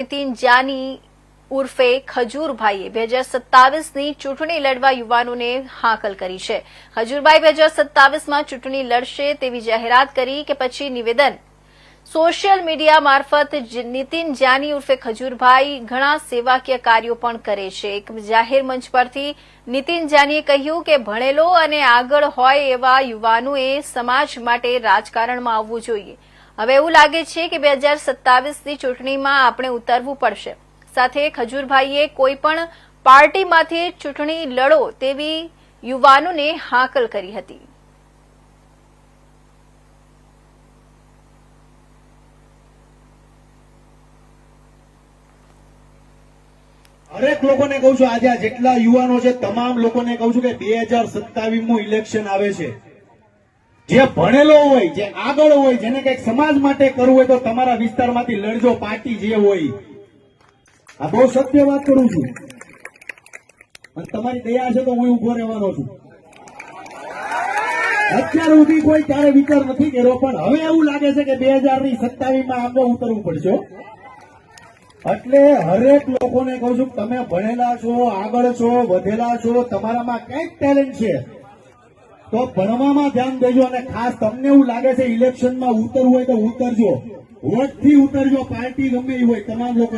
નીતિન જાની ઉર્ફે ખજૂરભાઈએ બે હજાર સત્તાવીસની ચૂંટણી લડવા યુવાનોને હાકલ કરી છે. ખજૂરભાઈ બે હજાર સત્તાવીસમાં ચૂંટણી લડશે તેવી જાહેરાત કરી કે પછી નિવેદન, સોશિયલ મીડિયા મારફત નીતિન જાની ઉર્ફે ખજૂરભાઈ ઘણા સેવાકીય કાર્યો પણ કરે છે. એક જાહેર મંચ પરથી નીતિન જાનીએ કહ્યું કે ભણેલો અને આગળ હોય એવા યુવાનોએ સમાજ માટે રાજકારણમાં આવવું જોઈએ. હવે એવું લાગે છે કે બે હજાર સત્તાવીસની ચૂંટણીમાં આપણે ઉતરવું પડશે. સાથે ખજૂરભાઈએ કોઈ પણ પાર્ટીમાંથી ચૂંટણી લડો તેવી યુવાનોને હાકલ કરી હતી. દરેક લોકોને કહું છું, આજે જેટલા યુવાનો છે, તમામ લોકોને કહું છું કે બે હજાર સત્તાવીસ ઇલેક્શન આવે છે. જે ભણેલો હોય, જે આગળ હોય, જેને કંઈક સમાજ માટે કરવું હોય તો તમારા વિસ્તારમાંથી લડજો, પાર્ટી જે હોય. આ બહુ સત્ય વાત કરું છું. અને તમારી દયા છે તો હું ઊભો રહેવાનો છું. અત્યાર સુધી કોઈ ત્યારે વિચાર નથી કર્યો, પણ હવે એવું લાગે છે કે બે હજારની સત્તાવીસમાં આગળ ઉતરવું પડશે. એટલે હરેક લોકોને કહું છું તમે ભણેલા છો, આગળ છો, વધેલા છો, તમારામાં કંઈક ટેલેન્ટ છે. તો ભણવામાં ધ્યાન દેજો અને ખાસ તમને એવું લાગે છે ઇલેક્શનમાં ઉતરવું હોય તો ઉતરજો. વોટથી ઉતરજો, પાર્ટી ગમે એ હોય, તમામ લોકો